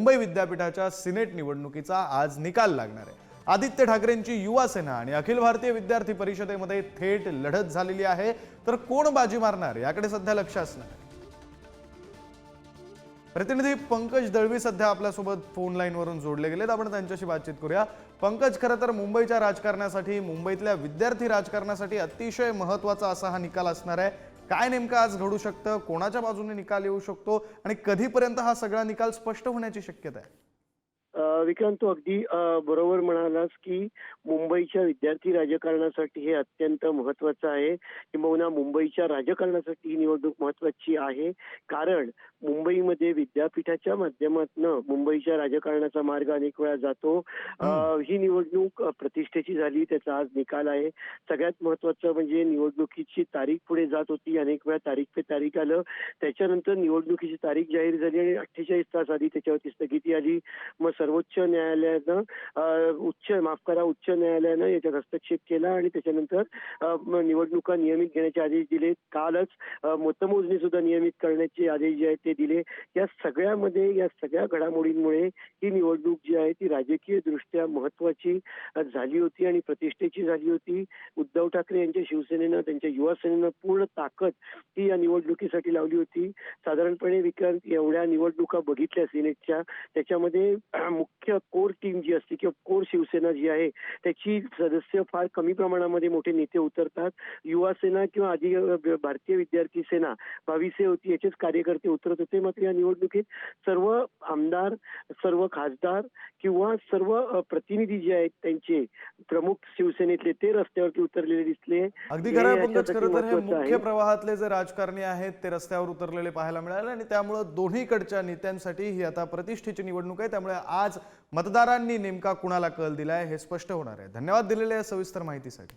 मुंबई विद्यापीठाच्या सिनेट निवडणुकीचा आज निकाल लागणार आहे. आदित्य ठाकरेंची युवा सेना आणि अखिल भारतीय विद्यार्थी परिषदेमध्ये थेट लढत झालेली आहे. तर कोण बाजी मारणार? याकडे सध्या लक्ष असणार प्रतिनिधी पंकज दळवी सध्या आपल्यासोबत फोन लाईनवरून जोडले गेलेत. आपण त्यांच्याशी बातचीत करूया. पंकज खरं तर मुंबईच्या राजकारणासाठी मुंबईतल्या विद्यार्थी राजकारणासाठी अतिशय महत्त्वाचा असा हा निकाल असणार आहे. काय नेमकं आज घडू शकतं? कोणाच्या बाजूने निकाल येऊ शकतो? आणि कधीपर्यंत हा सगळा निकाल स्पष्ट होण्याची शक्यता आहे? विक्रांत तू अगदी बरोबर म्हणालास की मुंबईच्या विद्यार्थी राजकारणासाठी हे अत्यंत महत्वाचं आहे. किंबहुना मुंबईच्या राजकारणासाठी ही निवडणूक महत्वाची आहे. कारण मुंबईमध्ये विद्यापीठाच्या माध्यमातून मुंबईच्या राजकारणाचा मार्ग अनेक वेळा जातो. ही. निवडणूक प्रतिष्ठेची झाली त्याचा आज निकाल आहे. सगळ्यात महत्वाचं म्हणजे निवडणुकीची तारीख पुढे जात होती. अनेक वेळा तारीख पे तारीख आलं. त्याच्यानंतर निवडणुकीची तारीख जाहीर झाली आणि अठ्ठेचाळीस तास आधी त्याच्यावरती स्थगिती आली. मग सर्वोच्च न्यायालयानं उच्च माफ करा उच्च न्यायालयानं याच्यात हस्तक्षेप केला आणि त्याच्यानंतर निवडणुका नियमित घेण्याचे आदेश दिले. कालच मतमोजणी सुद्धा नियमित करण्याचे आदेश जे आहेत ते दिले. या सगळ्यामध्ये या सगळ्या घडामोडींमुळे ही निवडणूक जी आहे ती राजकीय दृष्ट्या महत्वाची झाली होती आणि प्रतिष्ठेची झाली होती. उद्धव ठाकरे यांच्या शिवसेनेनं त्यांच्या युवा सेनेनं पूर्ण ताकद ती या निवडणुकीसाठी लावली होती. साधारणपणे विक्रांत एवढ्या निवडणुका बघितल्या सिनेटच्या. त्याच्यामध्ये अ, मुख्य कोर टीम जी असते किंवा कोर शिवसेना जी आहे त्याची सदस्य फार कमी प्रमाणामध्ये मोठे नेते उतरतात. युवा सेना किंवा आधी भारतीय विद्यार्थी सेना भाविसे होती याचेच कार्यकर्ते उतरत होते. मात्र या निवडणुकीत सर्व आमदार सर्व खासदार किंवा सर्व प्रतिनिधी जे आहेत त्यांचे प्रमुख शिवसेनेतले ते रस्त्यावरती उतरलेले दिसले. अगदी. मुख्य प्रवाहातले जे राजकारणी आहेत ते रस्त्यावर उतरलेले पाहायला मिळाले आणि त्यामुळं दोन्हीकडच्या नेत्यांसाठी ही आता प्रतिष्ठेची निवडणूक आहे. त्यामुळे आज मतदारांनी नेमका कुणाला कल दिलाय हे स्पष्ट होणार आहे. धन्यवाद दिलेल्या या सविस्तर माहितीसाठी.